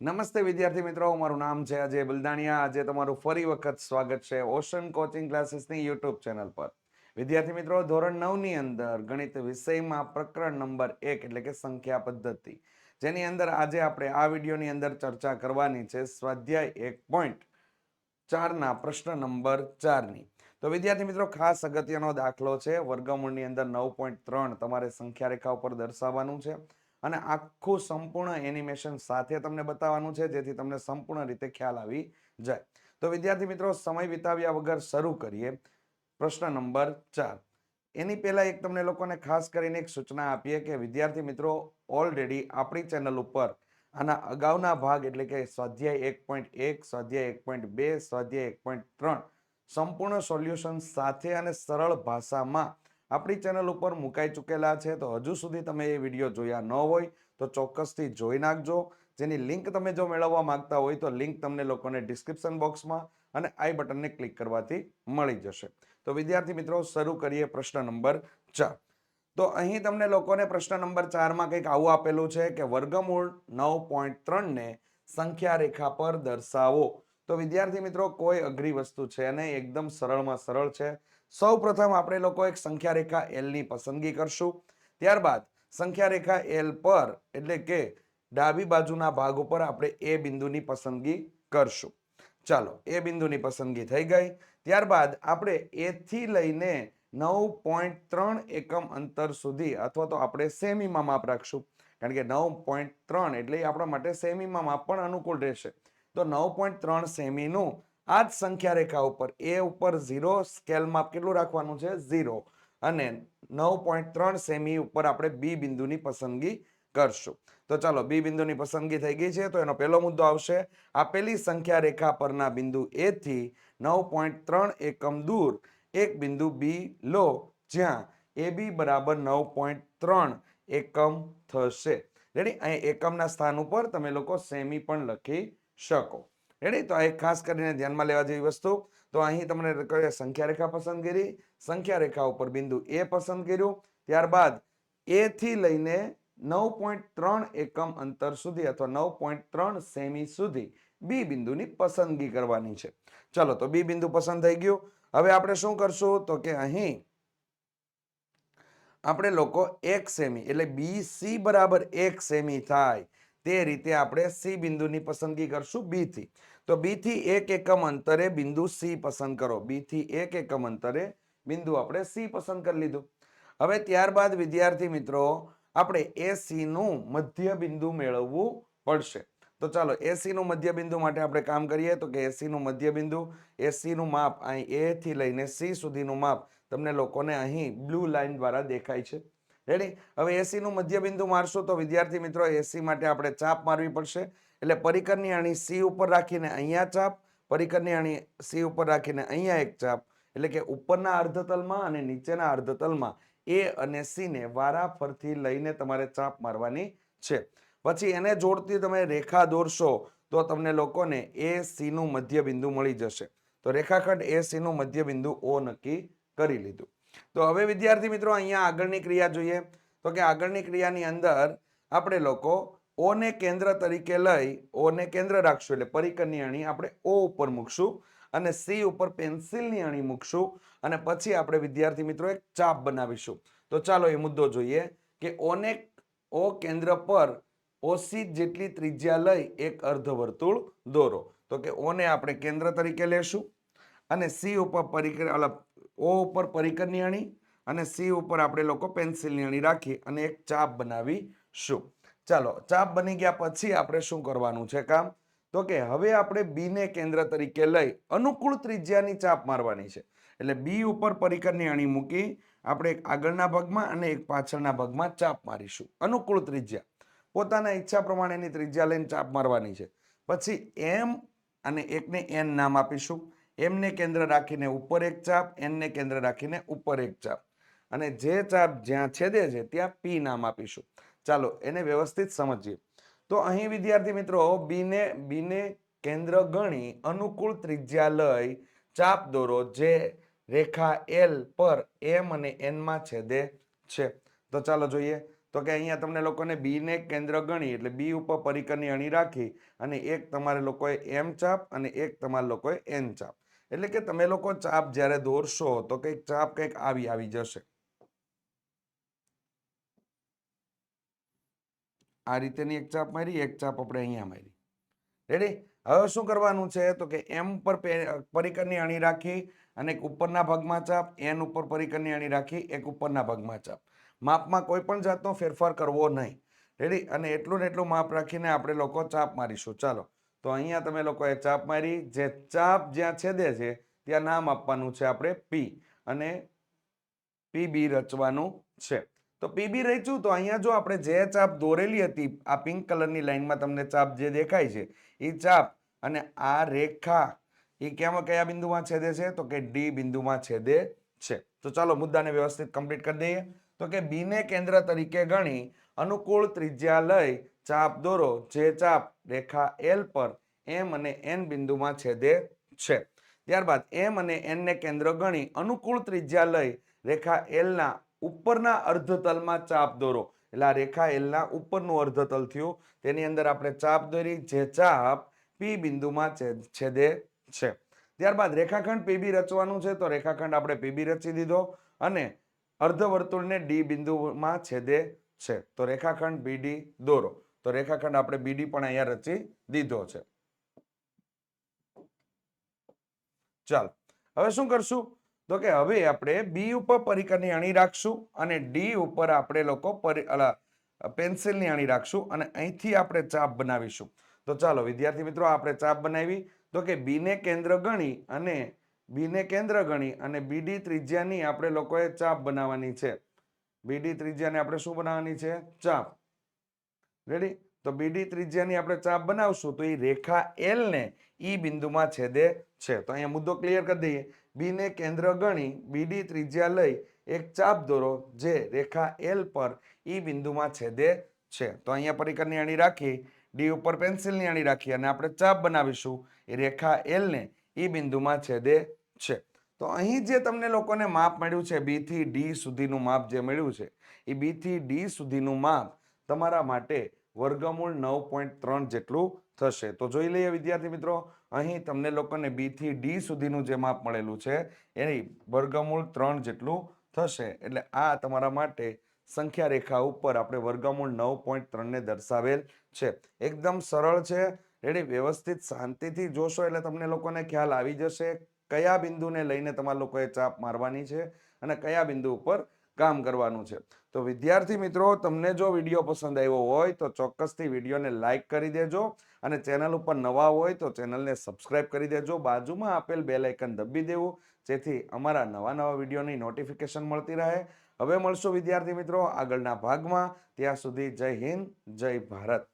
નમસ્તે વિદ્યાર્થી મિત્રો, મારું નામ છે અજય બલદાણિયા. આજે તમારું ફરી વખત સ્વાગત છે ઓશન કોચિંગ ક્લાસીસની યુટ્યુબ ચેનલ પર. વિદ્યાર્થી મિત્રો, ધોરણ નવની અંદર ગણિત વિષયમાં પ્રકરણ નંબર એક એટલે કે સંખ્યા પદ્ધતિ, જેની અંદર આજે આપણે આ વિડીયોની અંદર ચર્ચા કરવાની છે સ્વાધ્યાય એક પોઈન્ટ ચારના પ્રશ્ન નંબર ચારની. તો વિદ્યાર્થી મિત્રો, ખાસ અગત્યનો દાખલો છે. વર્ગમૂળની અંદર નવ પોઈન્ટ ત્રણ તમારે સંખ્યા રેખા ઉપર દર્શાવવાનું છે. અને આખું સંપૂર્ણ એનિમેશન સાથે તમને બતાવવાનું છે, જેથી તમને સંપૂર્ણ રીતે ખ્યાલ આવી જાય. તો વિદ્યાર્થી મિત્રો, સમય વિતાવ્યા વગર શરૂ કરીએ. પ્રશ્ન નંબર ચાર. એની પહેલા એક તમને લોકોને ખાસ કરીને એક સૂચના આપીએ કે વિદ્યાર્થી મિત્રો ઓલરેડી આપણી ચેનલ ઉપર આના અગાઉના ભાગ એટલે કે સ્વાધ્યાય એક પોઈન્ટ એક, સ્વાધ્યાય એક પોઈન્ટ બે, સ્વાધ્યાય એક પોઈન્ટ ત્રણ સંપૂર્ણ સોલ્યુશન સાથે અને સરળ ભાષામાં આપણી ચેનલ ઉપર મુકાઈ ચૂકેલા છે, તો હજુ સુધી તમે એ વીડિયો જોયા ન હોય, તો ચોક્કસથી જોઈ નાખજો. જેની લિંક તમે જો મેળવવા માંગતા હોય, તો લિંક તમને લોકોને ડિસ્ક્રિપ્શન બોક્સમાં અને આઈ બટનને ક્લિક કરવાથી મળી જશે. તો વિદ્યાર્થી મિત્રો, શરૂ કરીએ પ્રશ્ન નંબર ચાર. તો અહીં તમને લોકોને પ્રશ્ન નંબર ચારમાં કંઈક આવું આપેલું છે કે વર્ગમૂળ નવ પોઈન્ટ ત્રણને સંખ્યા રેખા પર દર્શાવો. તો વિદ્યાર્થી મિત્રો, કોઈ અઘરી વસ્તુ છે નહીં, એકદમ સરળમાં સરળ છે. સૌ પ્રથમ આપણે લોકો એક સંખ્યા રેખા એલની પસંદગી કરશું. ત્યારબાદ સંખ્યા રેખા એલ પર, એટલે કે ડાબી બાજુના ભાગ ઉપર આપણે એ બિંદુની પસંદગી કરશું. ચાલો એ બિંદુની પસંદગી થઈ ગઈ. ત્યારબાદ આપણે એથી લઈને નવ પોઈન્ટ ત્રણ એકમ અંતર સુધી, અથવા તો આપણે સેમીમાં માપ રાખશું. કારણ કે નવ પોઈન્ટ ત્રણ એટલે આપણા માટે સેમીમાં માપ પણ અનુકૂળ રહેશે. તો નવ પોઈન્ટ ત્રણ સેમીનું આ જ સંખ્યા રેખા ઉપર, એ ઉપર ઝીરો સ્કેલમાં કેટલું રાખવાનું છે? ઝીરો અને નવ પોઈન્ટ ત્રણ સેમી ઉપર આપણે બી બિંદુની પસંદગી કરશું. તો ચાલો, બી બિંદુની પસંદગી થઈ ગઈ છે, તો એનો પહેલો મુદ્દો આવશે. આપેલી સંખ્યા રેખા પરના બિંદુ એ થી નવ પોઈન્ટ ત્રણ એકમ દૂર, એક બિંદુ બી લો, જ્યાં એ બી બરાબર નવ પોઈન્ટ ત્રણ એકમ થશે. રેડી અહીં એકમના સ્થાન ઉપર તમે લોકો સેમી પણ લખી શકો. રેડી? તો આ એક ખાસ કરીને ધ્યાનમાં લેવા જેવી વસ્તુ. તો અહીં તમને સંખ્યા રેખા પસંદ કરી? સંખ્યા રેખા ઉપર બિંદુ એ પસંદ કર્યું. ત્યારબાદ એ થી લઈને નવ પોઈન્ટ ત્રણ એકમ અંતર સુધી અથવા નવ પોઈન્ટ ત્રણ સેમી સુધી બી બિંદુની પસંદગી કરવાની છે. ચલો, તો બી બિંદુ પસંદ થઈ ગયું. હવે આપણે શું કરશું? તો કે અહીં આપણે લોકો એક સેમી, એટલે બી સી બરાબર એક સેમી થાય. તે રીતે આપણે સી બિંદુની પસંદગી કરશું બી થી. તો બી થી એક એકમ અંતરે બિંદુ સી પસંદ કરો. બી થી એક એકમ અંતરે બિંદુ આપણે સી પસંદ કરી લીધું. હવે ત્યારબાદ વિદ્યાર્થી મિત્રો, આપણે એ નું મધ્ય બિંદુ મેળવવું પડશે. તો ચાલો એસી નું મધ્ય બિંદુ માટે આપણે કામ કરીએ. તો કે એસી નું મધ્ય બિંદુ એસી નું માપ અહીં એ થી લઈને સી સુધીનું માપ તમને લોકોને અહીં બ્લુ લાઇન દ્વારા દેખાય છે. રેડી હવે એસી નું મધ્ય બિંદુ મારશું તો વિદ્યાર્થી મિત્રો એસી માટે આપણે ચાપ મારવી પડશે. એટલે પરિકરની અણી સી ઉપર રાખીને અહીંયા ચાપ, પરિકરની અણી સી ઉપર રાખીને અહીંયા એક ચાપ. એટલે કે ઉપરના અર્ધતલમાં અને નીચેના અર્ધતલમાં એ અને સીને વારાફરથી લઈને તમારે ચાપ મારવાની છે. પછી એને જોડતી તમે રેખા દોરશો તો તમને લોકોને એ સીનું મધ્યબિંદુ મધ્ય બિંદુ મળી જશે. તો રેખાખંડ એ સીનું મધ્યબિંદુ મધ્ય બિંદુ ઓ નક્કી કરી લીધું. તો હવે વિદ્યાર્થી મિત્રો, અહીંયા આગળની ક્રિયા જોઈએ. તો કે આગળની ક્રિયાની અંદર આપણે લોકો ઓ ને કેન્દ્ર તરીકે લઈ ઓને કેન્દ્ર રાખશું એટલે પરિકરની અણી આપણે ઓ ઉપર મૂકશું અને સી ઉપર પેન્સિલની અણી મૂકશું અને પછી આપણે વિદ્યાર્થી મિત્રો એક ચાપ બનાવીશું. તો ચાલો એ મુદ્દો જોઈએ કે ઓને ઓ કેન્દ્ર પર ઓસી જેટલી ત્રિજ્યા લઈ એક અર્ધવર્તુળ દોરો. તો કે ઓને આપણે કેન્દ્ર તરીકે લેશું અને સી ઉપર પરિકર અલા ઓ ઉપર પરિકરની અણી અને સી ઉપર આપણે લોકો પેન્સિલની અણી રાખી અને એક ચાપ બનાવીશું ચાલો, ચાપ બની ગયા પછી આપણે શું કરવાનું છે કામ? તો કે હવે આપણે બીને કેન્દ્ર તરીકે લઈ અનુકૂળ ત્રિજ્યાની ચાપ મારવાની છે. એટલે બી ઉપર પરિકરની અણી મૂકી આપણે એક આગળના ભાગમાં અને એક પાછળના ભાગમાં ચાપ મારીશું. અનુકૂળ ત્રિજ્યા. પોતાના ઈચ્છા પ્રમાણેની ત્રિજ્યા લઈને ચાપ મારવાની છે. પછી એમ અને એકને એન નામ આપીશું. એમને કેન્દ્ર રાખીને ઉપર એક ચાપ, એનને કેન્દ્ર રાખીને ઉપર એક ચાપ. અને જે ચાપ જ્યાં છેદે છે, ત્યાં પી નામ આપીશું. ચાલો, એને વ્યવસ્થિત સમજીએ. તો અહીં, વિદ્યાર્થી મિત્રો, બીને બીને કેન્દ્ર ગણી અનુકૂળ ત્રિજ્યા લઈ ચાપ દોરો જે રેખા એલ પર એમ અને એનમાં છેદે છે. તો ચાલો જોઈએ. તો કે અહીંયા તમને લોકોને બીને કેન્દ્ર ગણી, એટલે બી ઉપર પરિકરની અણી રાખી અને એક તમારે લોકોએ એમ ચાપ અને એક તમારે લોકોએ એન ચાપ. એટલે કે તમે લોકો ચાપ જ્યારે દોરશો તો કંઈક ચાપ કંઈક આવી આવી જશે. આ રીતેની એક ચાપ મારી, એક ચાપ આપણે અહીંયા મારી. રેડી હવે શું કરવાનું છે? તો કે એમ પર પરિકરની અણી રાખી અને એક ઉપરના ભાગમાં ચાપ એન ઉપર પરિકરની અણી રાખી, એક ઉપરના ભાગમાં ચાપ. માપમાં કોઈ પણ જાતનો ફેરફાર કરવો નહીં. રેડી અને એટલું ને એટલું માપ રાખીને આપણે લોકો ચાપ મારીશું. ચાલો. તો અહીંયા તમે લોકોએ ચાપ મારી, જે ચાપ જ્યાં છેદે છે, ત્યાં નામ આપવાનું છે આપણે પી અને પીબી રચવાનું છે. તો પીબી રચ્યું, તો અહીંયા જો આપણે જે ચાપ દોરેલી હતી, આ પિંક કલરની લાઇનમાં તમને ચાપ જે દેખાય છે એ ચાપ અને આ રેખા એ ક્યાંમાં કયા બિંદુમાં છેદે છે? તો કે ડી બિંદુમાં છેદે છે. તો ચાલો મુદ્દાને વ્યવસ્થિત કમ્પ્લીટ કરી દઈએ. તો કે બીને કેન્દ્ર તરીકે ગણી, અનુકૂળ ત્રિજ્યા લઈ ચાપ દોરો, જે ચાપ રેખા એલ પર એમ અને એન બિંદુમાં છેદે છે. ત્યારબાદ એમ અને એનને કેન્દ્ર ગણી અનુકૂળ ત્રિજ્યા લઈ રેખા એલના ઉપરના અર્ધતલમાં ચાપ દોરો. એટલે આ રેખા એલના ઉપરનું અર્ધતલ થયું. તેની અંદર આપણે ચાપ દોરી, જે ચાપ પી બિંદુમાં છેદ- છે. ત્યારબાદ રેખાખંડ પીબી રચવાનું છે, તો રેખાખંડ આપણે પીબી રચી દીધો અને અર્ધવર્તુળને ડી બિંદુમાં છેદે છે. તો રેખાખંડ બીડી દોરો. તો રેખાખંડ આપણે બીડી પણ અહીંયા રચી દીધો છે. ચાલો, હવે શું કરશું? તો કે હવે આપણે બી ઉપર પરિકરની અણી રાખશું અને ડી ઉપર આપણે લોકો પેન્સિલની અણી રાખશું અને અહીંથી આપણે ચાપ બનાવીશું. તો ચાલો, વિદ્યાર્થી મિત્રો, આપણે ચાપ બનાવી. તો કે બીને કેન્દ્ર ગણી અને બીને કેન્દ્ર ગણી અને બીડી ત્રિજ્યાની આપણે લોકોએ ચાપ બનાવવાની છે. બીડી ત્રિજ્યાને આપણે શું બનાવવાની છે? ચાપ. રેડી તો બીડી ત્રિજ્યાની આપણે ચાપ બનાવશું તો એ રેખા એલ ને ઈ બિંદુમાં છેદે છે. તો અહીંયા મુદ્દો ક્લિયર કરી દઈએ. બી ને કેન્દ્ર ગણી બીડી ત્રિજ્યા લઈ એક ચાપ દોરો જે રેખા એલ પર ઈ બિંદુમાં છેદે છે. તો અહીંયા પરિકરની અણી રાખી ડી ઉપર પેન્સિલની અણી રાખી અને આપણે ચાપ બનાવીશું. એ રેખા એલ ને ઈ બિંદુમાં છેદે છે. તો અહીં જે તમને લોકોને માપ મળ્યું છે બી થી ડી સુધીનું માપ જે મળ્યું છે, એ બી થી ડી સુધીનું માપ તમારા માટે વર્ગમૂળ નવ પોઈન્ટ ત્રણ જેટલું થશે. તો જોઈ લઈએ વિદ્યાર્થી મિત્રો, અહીં તમને લોકોને બી થી ડી સુધીનું જે માપ મળેલું છે, એની વર્ગમૂળ ત્રણ જેટલું થશે. એટલે આ તમારા માટે સંખ્યા રેખા ઉપર આપણે વર્ગમૂળ નવ પોઈન્ટ ત્રણને દર્શાવેલ છે. એકદમ સરળ છે. રેડી, વ્યવસ્થિત શાંતિથી જોશો એટલે તમને લોકોને ખ્યાલ આવી જશે કયા બિંદુને લઈને તમારા લોકોએ ચાપ મારવાની છે અને કયા બિંદુ ઉપર કામ કરવાનું છે. તો વિદ્યાર્થી મિત્રો, તમને જો વીડિયો પસંદ આવ્યો હોય, તો ચોક્કસથી વિડીયોને લાઇક કરી દેજો અને ચેનલ ઉપર નવા હોય, તો ચેનલને સબસ્ક્રાઇબ કરી દેજો. બાજુમાં આપેલ બે લાઇકન દબી દેવું, જેથી અમારા નવા નવા વિડીયોની નોટિફિકેશન મળતી રહે. હવે મળશું વિદ્યાર્થી મિત્રો આગળના ભાગમાં. ત્યાં સુધી જય હિન્દ, જય ભારત.